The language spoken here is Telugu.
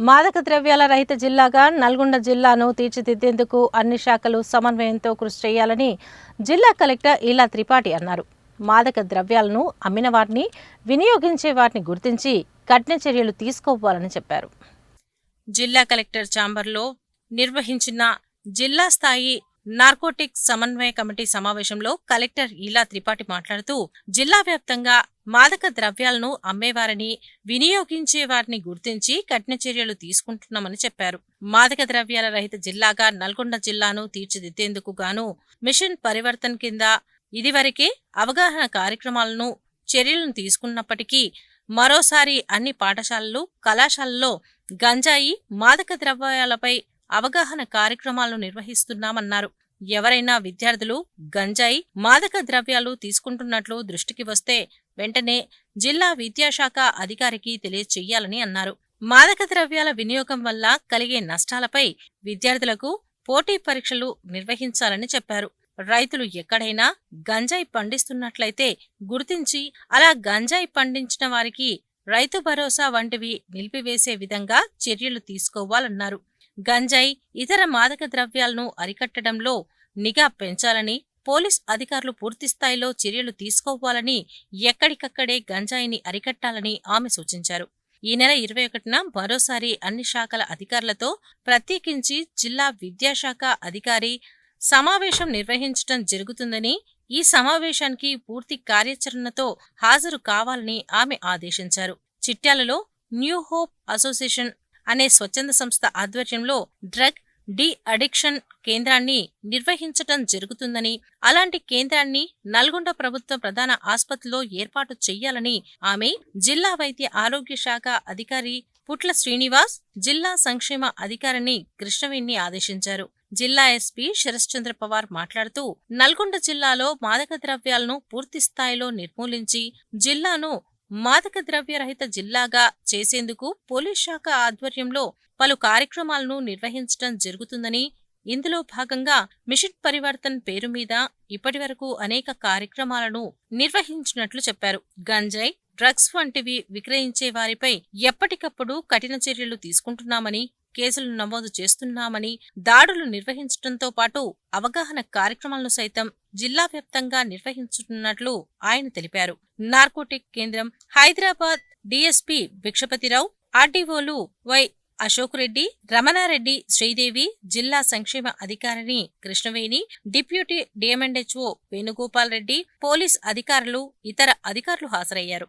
మాదక ద్రవ్యాల రహిత జిల్లాగా నల్గొండ జిల్లాను తీర్చిదిద్దేందుకు అన్ని శాఖలు సమన్వయంతో కృషి చేయాలని జిల్లా కలెక్టర్ ఇలా త్రిపాఠి అన్నారు. మాదక ద్రవ్యాలను అమ్మిన వారిని వినియోగించే వారిని గుర్తించి కఠిన చర్యలు తీసుకోవాలని చెప్పారు. జిల్లా కలెక్టర్ చాంబర్లో నిర్వహించిన జిల్లా స్థాయి నార్కోటిక్ సమన్వయ కమిటీ సమావేశంలో కలెక్టర్ ఇలా త్రిపాఠి మాట్లాడుతూ జిల్లా వ్యాప్తంగా మాదక ద్రవ్యాలను అమ్మేవారిని వినియోగించే వారిని గుర్తించి కఠిన చర్యలు తీసుకుంటున్నామని చెప్పారు. మాదక ద్రవ్యాల రహిత జిల్లాగా నల్గొండ జిల్లాను తీర్చిదిద్దేందుకు గాను మిషన్ పరివర్తన్ కింద ఇదివరకే అవగాహన కార్యక్రమాలను చర్యలను తీసుకున్నప్పటికీ మరోసారి అన్ని పాఠశాలలు కళాశాలల్లో గంజాయి మాదక ద్రవ్యాలపై అవగాహన కార్యక్రమాలను నిర్వహిస్తున్నామన్నారు. ఎవరైనా విద్యార్థులు గంజాయి మాదక ద్రవ్యాలు తీసుకుంటున్నట్లు దృష్టికి వస్తే వెంటనే జిల్లా విద్యాశాఖ అధికారికి తెలియచేయాలని అన్నారు. మాదక ద్రవ్యాల వినియోగం వల్ల కలిగే నష్టాలపై విద్యార్థులకు పోటీ పరీక్షలు నిర్వహించాలని చెప్పారు. రైతులు ఎక్కడైనా గంజాయి పండిస్తున్నట్లయితే గుర్తించి అలా గంజాయి పండించిన వారికి రైతు భరోసా వంటివి నిలిపివేసే విధంగా చర్యలు తీసుకోవాలన్నారు. గంజాయి ఇతర మాదక ద్రవ్యాలను అరికట్టడంలో నిఘా పెంచాలని పోలీస్ అధికారులు పూర్తిస్థాయిలో చర్యలు తీసుకోవాలని ఎక్కడికక్కడే గంజాయిని అరికట్టాలని ఆమె సూచించారు. ఈ నెల ఇరవై ఒకటిన మరోసారి అన్ని శాఖల అధికారులతో ప్రత్యేకించి జిల్లా విద్యాశాఖ అధికారి సమావేశం నిర్వహించడం జరుగుతుందని ఈ సమావేశానికి పూర్తి కార్యాచరణతో హాజరు కావాలని ఆమె ఆదేశించారు. చిట్యాలలో న్యూ హోప్ అసోసియేషన్ అనే స్వచ్ఛంద సంస్థ ఆధ్వర్యంలో డ్రగ్ డి అడిక్షన్ కేంద్రాన్ని నిర్వహించటం జరుగుతుందని అలాంటి కేంద్రాన్ని నల్గొండ ప్రభుత్వ ప్రధాన ఆసుపత్రిలో ఏర్పాటు చేయాలని ఆమె జిల్లా వైద్య ఆరోగ్య శాఖ అధికారి పుట్ల శ్రీనివాస్ జిల్లా సంక్షేమ అధికారిని కృష్ణవేణి ఆదేశించారు. జిల్లా ఎస్పీ శరశ్చంద్ర పవార్ మాట్లాడుతూ నల్గొండ జిల్లాలో మాదక ద్రవ్యాలను పూర్తి స్థాయిలో నిర్మూలించి జిల్లాను మాదక ద్రవ్య రహిత జిల్లాగా చేసేందుకు పోలీస్ శాఖ ఆధ్వర్యంలో పలు కార్యక్రమాలను నిర్వహించడం జరుగుతుందని ఇందులో భాగంగా మిషన్ పరివర్తన్ పేరు మీద ఇప్పటివరకు అనేక కార్యక్రమాలను నిర్వహించినట్లు చెప్పారు. గంజాయి డ్రగ్స్ వంటివి విక్రయించే వారిపై ఎప్పటికప్పుడు కఠిన చర్యలు తీసుకుంటున్నామని కేసులు నమోదు చేస్తున్నామని దాడులు నిర్వహించడంతో పాటు అవగాహన కార్యక్రమాలను సైతం జిల్లా వ్యాప్తంగా నిర్వహించుతున్నట్లు ఆయన తెలిపారు. నార్కోటిక్ కేంద్రం హైదరాబాద్ డీఎస్పీ భిక్షపతిరావు ఆర్డీఓలు వై అశోక్ రెడ్డి రమణారెడ్డి శ్రీదేవి జిల్లా సంక్షేమ అధికారిని Krishnaveni deputy DMHO Venugopal Reddy police అధికారులు ఇతర అధికారులు హాజరయ్యారు.